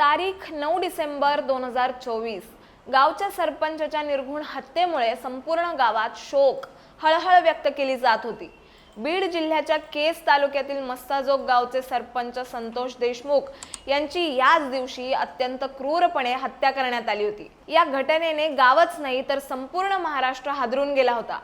तारीख नऊ डिसेंबर दोन हजार चोवीस. गावच्या सरपंचाच्या निर्घुण हत्येमुळे संपूर्ण गावात शोक हळहळ व्यक्त केली जात होती. बीड जिल्ह्याच्या केस तालुक्यातील मस्ताजोग गावचे सरपंच संतोष देशमुख यांची याच दिवशी अत्यंत क्रूरपणे हत्या करण्यात आली होती. या घटनेने गावच नाही तर संपूर्ण महाराष्ट्र हादरून गेला होता.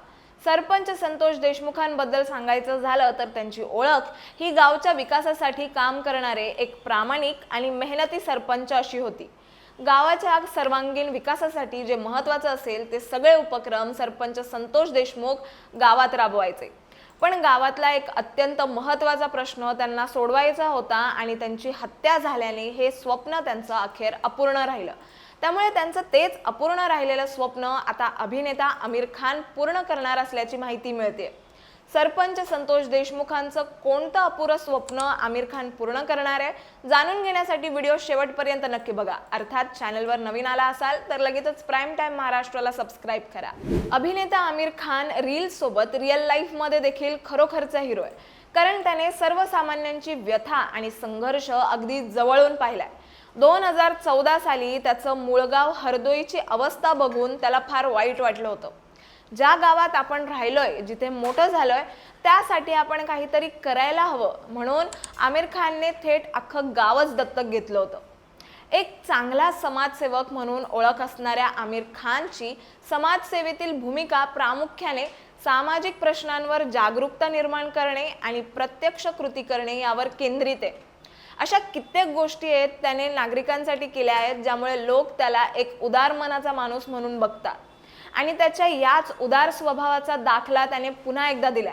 सरपंच संतोष देशमुखांबद्दल सांगायचं झालं तर त्यांची ओळख. ही गावच्या विकासासाठी काम करणारे एक प्रामाणिक आणि मेहनती सरपंच अशी होती. गावाच्या सर्वांगीण विकासासाठी जे महत्त्वाचं असेल ते सगळे उपक्रम सरपंच संतोष देशमुख गावात राबवायचे. पण गावातला एक अत्यंत महत्त्वाचा प्रश्न त्यांना सोडवायचा होता आणि त्यांची हत्या झाल्याने हे स्वप्न त्यांचं अखेर अपूर्ण राहिलं. त्यामुळे त्यांचं तेच अपूर्ण राहिलेलं स्वप्न आता अभिनेता आमिर खान पूर्ण करणार असल्याची माहिती मिळते सरपंच संतोष देशमुखांचं कोणतं अपुरं स्वप्न आमिर खान पूर्ण करणार आहे? जाणून घेण्यासाठी व्हिडिओ शेवटपर्यंत नक्की बघा. अर्थात चॅनलवर नवीन आला असाल तर लगेचच प्राईम टाईम महाराष्ट्राला सबस्क्राईब करा. अभिनेता आमिर खान रील सोबत रिअल लाईफमध्ये देखील खरोखरचा हिरो आहे. कारण त्याने सर्वसामान्यांची व्यथा आणि संघर्ष अगदी जवळून पाहिलाय. दोन हजार चौदा साली त्याचं मूळगाव हरदोईची अवस्था बघून त्याला फार वाईट वाटलं होतं. ज्या गावात आपण राहिलोय जिथे मोठं झालोय त्यासाठी आपण काहीतरी करायला हवं. म्हणून आमिर खानने थेट अख्खं गावच दत्तक घेतलं होतं. एक चांगला समाजसेवक म्हणून ओळख असणाऱ्या आमिर खानची समाजसेवेतील भूमिका प्रामुख्याने सामाजिक प्रश्नांवर जागरूकता निर्माण करणे आणि प्रत्यक्ष कृती करणे यावर केंद्रित आहे. अशा कित्येक गोष्टी आहेत त्याने नागरिकांसाठी केल्या आहेत ज्यामुळे लोक त्याला एक उदार मनाचा माणूस म्हणून बघतात. आणि त्याच्या याच उदार स्वभावाचा दाखला त्याने पुन्हा एकदा दिला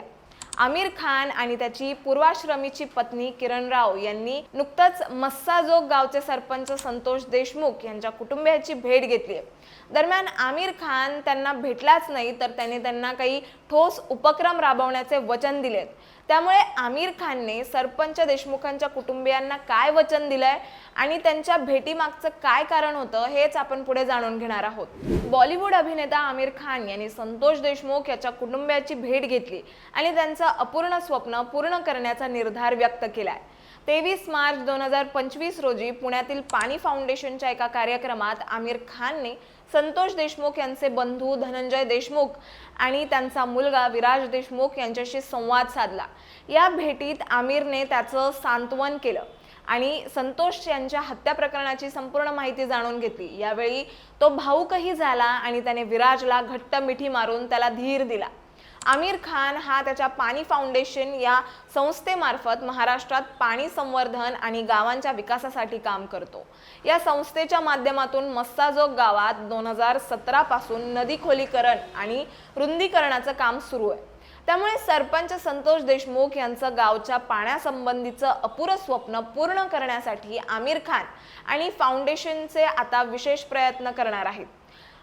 आमिर खान आणि त्याची पूर्वाश्रमीची पत्नी किरण राव यांनी नुकतंच मस्साजोग गावचे सरपंच संतोष देशमुख यांच्या कुटुंबियाची भेट घेतली आहे. दरम्यान आमिर खान त्यांना भेटलाच नाही तर त्याने त्यांना काही ठोस उपक्रम राबवण्याचे वचन दिलेत. त्यामुळे आमिर खानने सरपंच देशमुखांच्या कुटुंबियांना काय वचन दिलंय आणि त्यांच्या भेटीमागचं काय कारण होतं हेच आपण पुढे जाणून घेणार आहोत. बॉलिवूड अभिनेता आमिर खान यांनी संतोष देशमुख याच्या कुटुंबियाची भेट घेतली आणि त्यांचं अपूर्ण स्वप्न पूर्ण करण्याचा निर्धार व्यक्त केलाय. तेवीस मार्च दोन हजार पंचवीस रोजी पुण्यातील पाणी फाउंडेशनच्या एका कार्यक्रमात आमिर खानने संतोष देशमुख यांचे बंधू धनंजय देशमुख आणि त्यांचा मुलगा विराज देशमुख यांच्याशी संवाद साधला. या भेटीत आमिरने त्याचं सांत्वन केलं आणि संतोष यांच्या हत्या प्रकरणाची संपूर्ण माहिती जाणून घेतली. यावेळी तो भाऊकही झाला आणि त्याने विराजला घट्ट मिठी मारून त्याला धीर दिला. आमिर खान हा त्याच्या पाणी फाउंडेशन या संस्थेमार्फत महाराष्ट्रात पाणी संवर्धन आणि गावांच्या विकासासाठी काम करतो. या संस्थेच्या माध्यमातून मस्साजोग गावात दोन हजार सतरापासून नदी खोलीकरण आणि रुंदीकरणाचं काम सुरू आहे. त्यामुळे सरपंच संतोष देशमुख यांचं गावच्या पाण्यासंबंधीचं अपुरं स्वप्न पूर्ण करण्यासाठी आमिर खान आणि फाउंडेशनचे आता विशेष प्रयत्न करणार आहेत.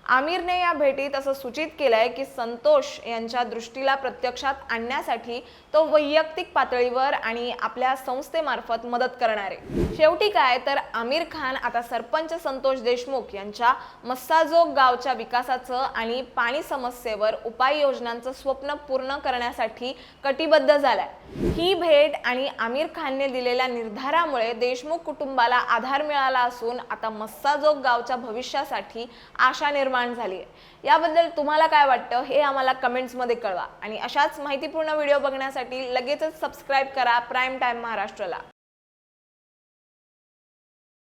आमिरने या भेटीत असं सूचित केलंय की संतोष यांच्या दृष्टीला प्रत्यक्षात आणण्यासाठी तो वैयक्तिक पातळीवर आणि आपल्या संस्थेमार्फत मदत करणार. आहे शेवटी काय? तर आमिर खान आता सरपंच संतोष देशमुख यांच्या मस्साजोग गावच्या विकासाचं आणि पाणी समस्येवर उपाययोजनांचं स्वप्न पूर्ण करण्यासाठी कटिबद्ध झालाय. ही भेट आणि आमिर खानने दिलेल्या निर्धारामुळे देशमुख कुटुंबाला आधार मिळाला असून आता मस्साजोग गावच्या भविष्यासाठी आशा निर्माण झाली आहे. याबद्दल तुम्हाला काय वाटतं हे आम्हाला कमेंट्समध्ये कळवा. आणि अशाच माहितीपूर्ण व्हिडिओ बघण्यासाठी लगेचच सबस्क्राईब करा. प्राईम टाईम महाराष्ट्राला.